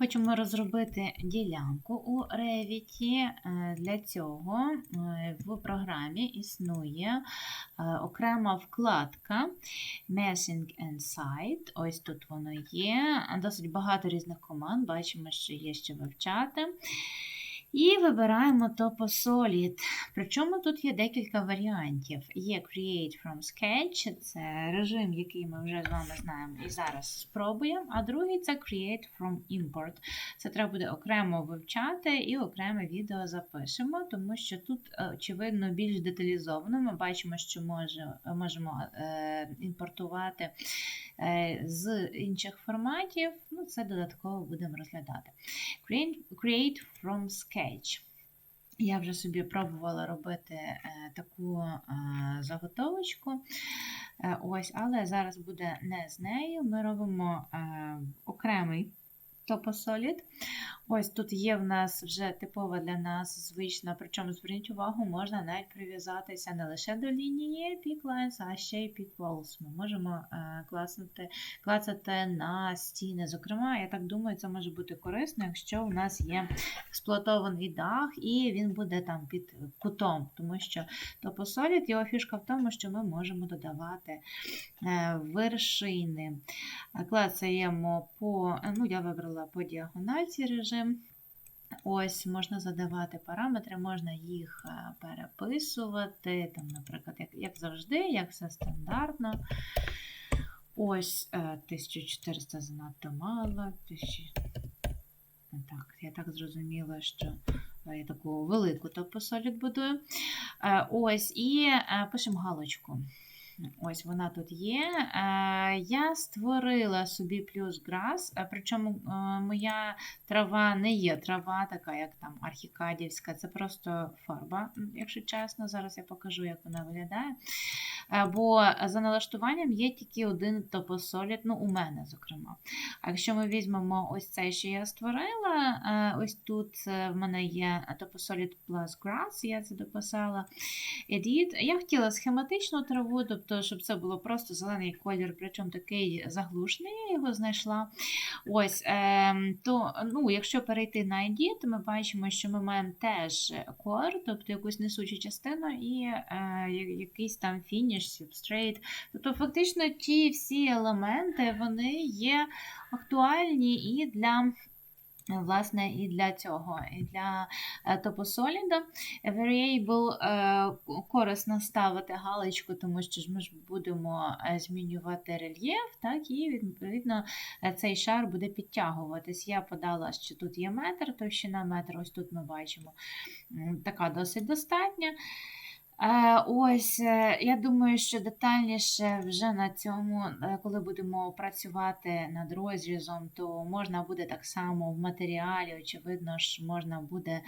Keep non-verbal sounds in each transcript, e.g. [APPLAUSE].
Хочемо розробити ділянку у Revit. Е, Для цього е, в програмі існує е, окрема вкладка Messing and. Ось тут воно є. Досить багато різних команд. Бачимо, що є що вивчати. І вибираємо TopoSolid. Причому тут є декілька варіантів. Є Create from Sketch, це режим, який ми вже з вами знаємо і зараз спробуємо. А другий це Create from Import. Це треба буде окремо вивчати і окреме відео запишемо, тому що тут, е, очевидно, більш деталізовано. Ми бачимо, що може, можемо е, імпортувати е, з інших форматів. Ну, це додатково будемо розглядати. Create, create from Sketch. Я вже собі пробувала робити е, таку е, заготовочку. Е, ось, але зараз буде не з нею. Ми робимо окремий TopoSolid. Ось тут є в нас вже типова для нас звична, причому зверніть увагу, можна навіть прив'язатися не лише до лінії Peak а ще й Peak Walls. Ми можемо е, клацати, клацати на стіни. Зокрема, я так думаю, це може бути корисно, якщо у нас є експлуатований дах і він буде там під кутом, тому що TopoSolid, його фішка в тому, що ми можемо додавати е, вершини. Клацаємо по, ну, я вибрала по діагональці режим. Ось можна задавати параметри, можна їх е, переписувати, там, наприклад, як, як завжди, як все стандартно. Ось е, 1400 занадто мало. 1000... Так, я так зрозуміла, що е, я таку велику топосолід будую. Е, Ось, і е, пишемо галочку. Ось вона тут є. Е, Я створила собі плюс грас, е, причому е, моя трава не є трава, така як там архікадівська, це просто фарба, якщо чесно. Зараз я покажу, як вона виглядає. Бо за налаштуванням є тільки один топосолід, ну, у мене, зокрема. А якщо ми візьмемо ось цей, що я створила, ось тут в мене є TopoSolid Plus Grass, я це дописала. Edit. Я хотіла схематичну траву, тобто, щоб це було просто зелений колір, причому такий заглушений, я його знайшла. Ось, е, то, ну, якщо перейти на Edit, ми бачимо, що ми маємо теж core, тобто якусь несучу частину, і е, якийсь там фініш, substrate. Тобто, фактично, ті всі елементи вони є актуальні і для. Власне, і для цього, і для е, TopoSolid. Variable е, корисно ставити галочку, тому що ж ми ж будемо е, змінювати рельєф, так, і відповідно цей шар буде підтягуватись. Я подала, що тут є метр, товщина метр, ось тут ми бачимо така досить достатня. Е, Ось, е, я думаю, що детальніше вже на цьому, е, коли будемо працювати над розрізом, то можна буде так само в матеріалі, очевидно ж, можна буде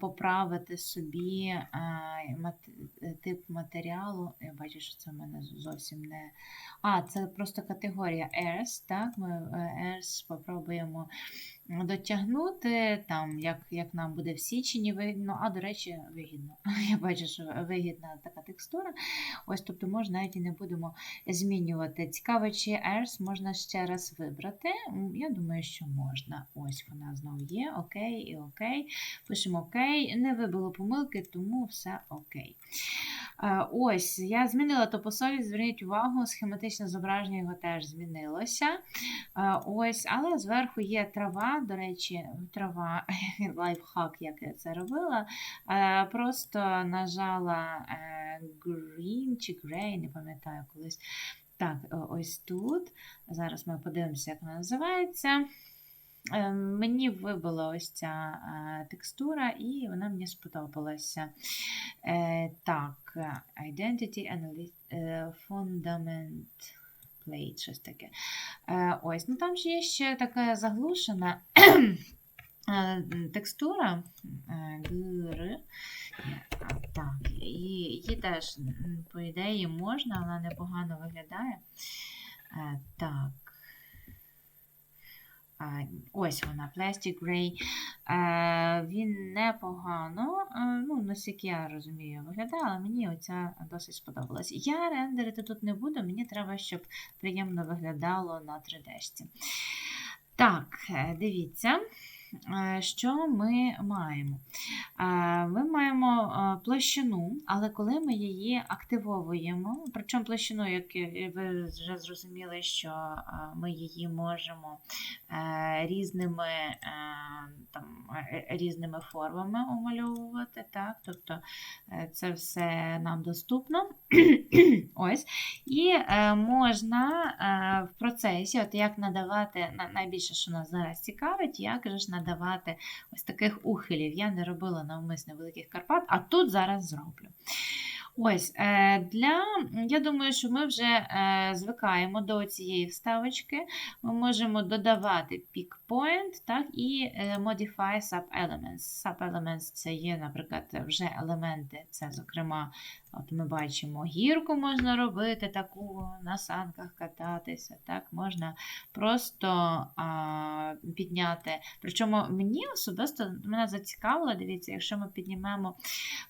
поправити собі тип матеріалу. Я бачу, що це в мене зовсім не. А, це просто категорія ERS, так? Ми ERS попробуємо дотягнути, там, як, як нам буде в січені вигідно, а, до речі, вигідно. [LAUGHS] Я бачу, що вигідна така текстура. Ось, тобто, може, навіть і не будемо змінювати. Цікаво, чи ERS можна ще раз вибрати. Я думаю, що можна. Ось вона знову є. Окей і окей. Пишемо окей. Не вибило помилки, тому все окей. Ось, я змінила топосолі, зверніть увагу, схематичне зображення його теж змінилося. Ось, але зверху є трава, до речі, трава, [LAUGHS] лайфхак, як я це робила. Просто нажала е, green чи grey, не пам'ятаю колись. Так, ось тут. Зараз ми подивимося, як вона називається. Е, Мені вибила ось ця е, текстура, і вона мені сподобалася. Е, Так, е, Identity Analyst, е, Fundament Plate, щось таке. Е, Ось, ну там ж є ще така заглушена [CLEARS THROAT] е, текстура. Е, ГР. А, Так, і її теж, по ідеї, можна, вона непогано виглядає. Е, Так. А, Ось вона, Plastic Grey. Е, Він непогано, е, ну, наскільки я розумію, виглядає, але мені оця досить сподобалась. Я рендерити тут не буду, мені треба, щоб приємно виглядало на 3D. Так, е, дивіться, е, що ми маємо. Е, Ми маємо е, площину, але коли ми її активовуємо, причому площину, як ви вже зрозуміли, що е, ми її можемо е, різними, е, там, е, різними формами омальовувати, так? тобто е, це все нам доступно. Ось. І е, можна е, в процесі, от як надавати, найбільше, що нас зараз цікавить, як же ж надавати ось таких ухилів. Я не робила навмисно великих Карпат, а тут зараз зроблю. Ось, е, для, я думаю, що ми вже е, звикаємо до цієї вставочки. Ми можемо додавати pick point так, і е, modify sub-elements. Sub-elements це є, наприклад, вже елементи. Це, зокрема, от ми бачимо, гірку можна робити таку, на санках кататися. Так, можна просто а, підняти. Причому мені особисто мене зацікавило, дивіться, якщо ми піднімемо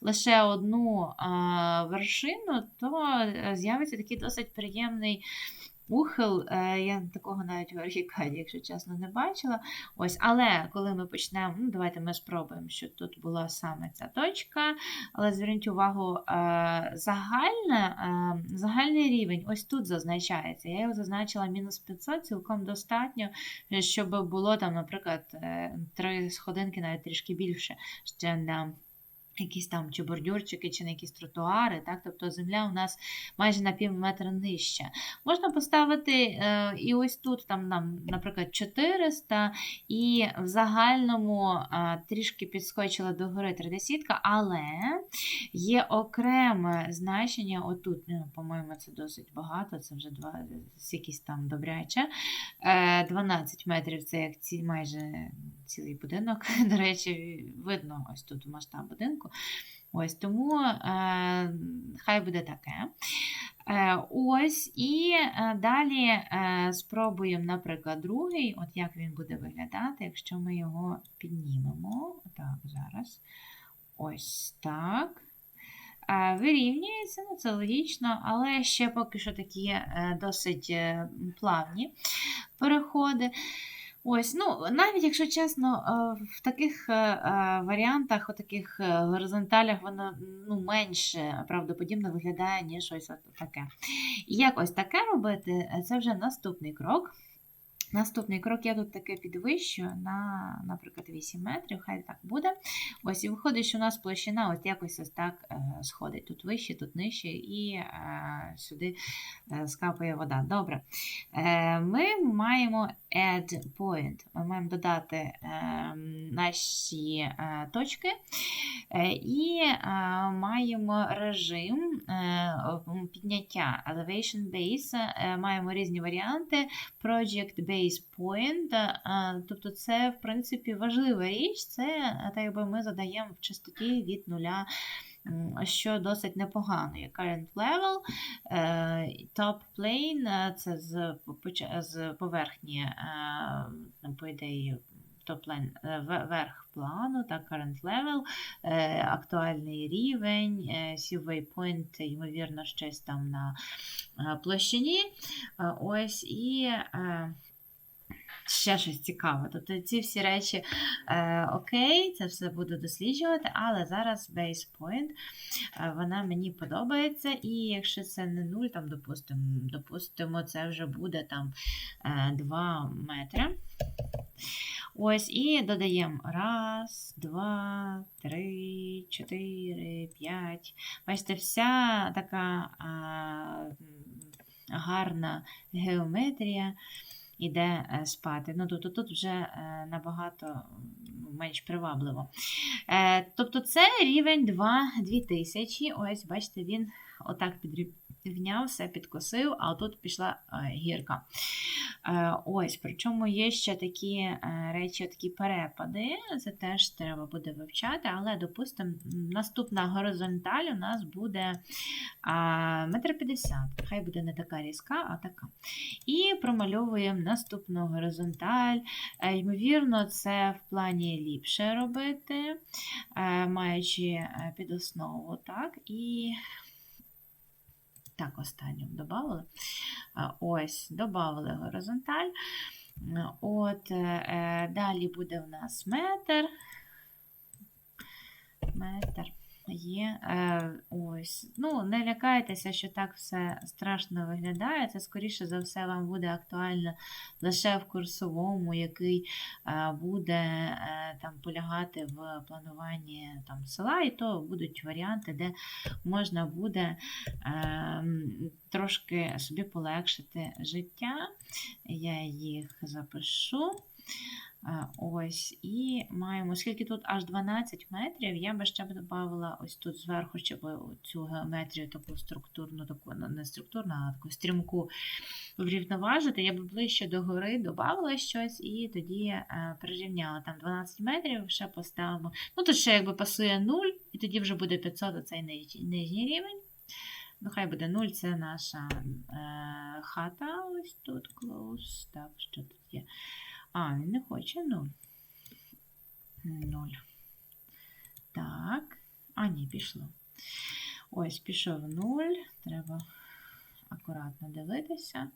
лише одну а, вершину, то е, з'явиться такий досить приємний. Ухил, е, я такого навіть в архікаді, якщо чесно, не бачила. Ось, але коли ми почнемо, ну давайте ми спробуємо, що тут була саме ця точка. Але зверніть увагу, е, загальна, е, загальний рівень ось тут зазначається. Я його зазначила мінус 500, цілком достатньо, щоб було там, наприклад, три сходинки, навіть трішки більше ще на якісь там чи бордюрчики, чи на якісь тротуари, так? тобто земля у нас майже на пів метра нижча. Можна поставити е, і ось тут, там, нам, наприклад, 400, і в загальному е, трішки підскочила до гори 30, але є окреме значення отут, ну, по-моєму, це досить багато, це вже два, якісь там добряче. Е, 12 метрів це як ці, майже цілий будинок. [LAUGHS] До речі, видно ось тут масштаб будинку. Ось тому е, хай буде таке. Е, ось, і е, далі е, спробуємо, наприклад, другий, от як він буде виглядати, якщо ми його піднімемо. Так, зараз. Ось так. Е, Вирівнюється, ну це логічно, але ще поки що такі е, досить плавні переходи. Ось, ну, навіть якщо чесно, е, в таких е, е, варіантах, у таких горизонталях, воно ну, менше правдоподібно виглядає, ніж ось таке. І як ось таке робити, це вже наступний крок. Наступний крок я тут таке підвищую на, наприклад, 8 метрів, хай так буде. Ось і виходить, що у нас площина от якось ось так е, сходить. Тут вище, тут нижче, і е, сюди е, скапує вода. Добре. Ми маємо add point. Ми маємо додати наші точки. І маємо режим підняття Elevation Base. Маємо різні варіанти. Project Base Point. е, Тобто, це, в принципі, важлива річ. Це так якби ми задаємо в частоті від нуля. Що досить непогано. Є current level, е, top plane е, це з, з поверхні, е, по ідеї, топ-лайн верх плану, так, current level, актуальний рівень, see waypoint, ймовірно, щось там на площині. Ось і. Ще щось цікаве. Тобто ці всі речі е, окей, це все буду досліджувати, але зараз base point, е, вона мені подобається. І якщо це не 0, там, допустимо, допустимо, це вже буде там е, 2 метри. Ось, і додаємо раз, два, три, чотири, п'ять. Бачите, вся така а, гарна геометрія іде е, спати. Ну, тобто тут вже е, набагато менш привабливо. Е, Тобто це рівень 2 2000. Ось, бачите, він отак підрівнявся, підкосив, а тут пішла е, гірка. Е, Ось, причому є ще такі е, речі, такі перепади, це теж треба буде вивчати, але, допустимо, наступна горизонталь у нас буде метр п'ятдесят. Хай буде не така різка, а така. І промальовуємо наступну горизонталь. Ймовірно, це в плані ліпше робити, маючи е, під основу, так, і так, останню додали. Ось, додавали горизонталь. От, е, е, далі буде у нас метр. Метр є. Е, ось. Ну, не лякайтеся, що так все страшно виглядає. Це, скоріше за все, вам буде актуально лише в курсовому, який е, буде е, там полягати в плануванні там, села, і то будуть варіанти, де можна буде е, трошки собі полегшити життя. Я їх запишу. Ось, і маємо, оскільки тут аж 12 метрів, я би ще б додавала ось тут зверху, щоб цю геометрію таку структурну, таку ну, не структурну, а таку стрімку врівноважити, я б ближче до гори додавала щось і тоді е, прирівняла там 12 метрів, ще поставимо. Ну, тут ще якби пасує 0, і тоді вже буде 500 оцей нижній рівень. Ну, хай буде 0, це наша е, хата. Ось тут close. Так, що тут є? А, він не хоче 0. 0. Так. А, ні, пішло. Ось, пішов 0. Треба акуратно дивитися.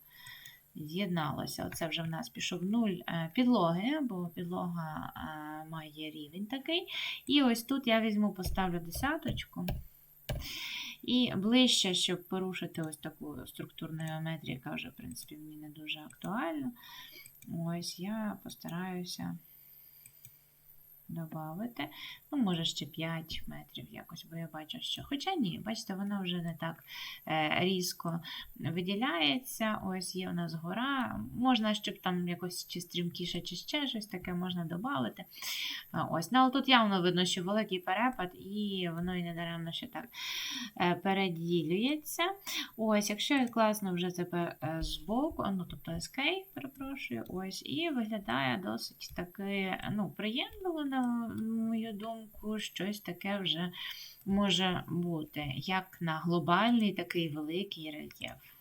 З'єдналося. Оце вже в нас пішов 0 е, підлоги, бо підлога е, має рівень такий. І ось тут я візьму, поставлю десяточку. І ближче, щоб порушити ось таку структурну геометрію, яка вже, в принципі, мені не дуже актуальна. Ось я постараюся додати. Ну, може, ще 5 метрів якось, бо я бачу, що. Хоча ні, бачите, вона вже не так е, різко виділяється. Ось є у нас гора. Можна, щоб там якось чи стрімкіше, чи ще щось таке можна додати. Ось, ну, але тут явно видно, що великий перепад, і воно і не даремно ще так е, переділюється. Ось, якщо я класно вже це е, збоку, ну, тобто escape, перепрошую, ось, і виглядає досить таки ну, приємно, мою думку, щось таке вже може бути, як на глобальний такий великий рельєф.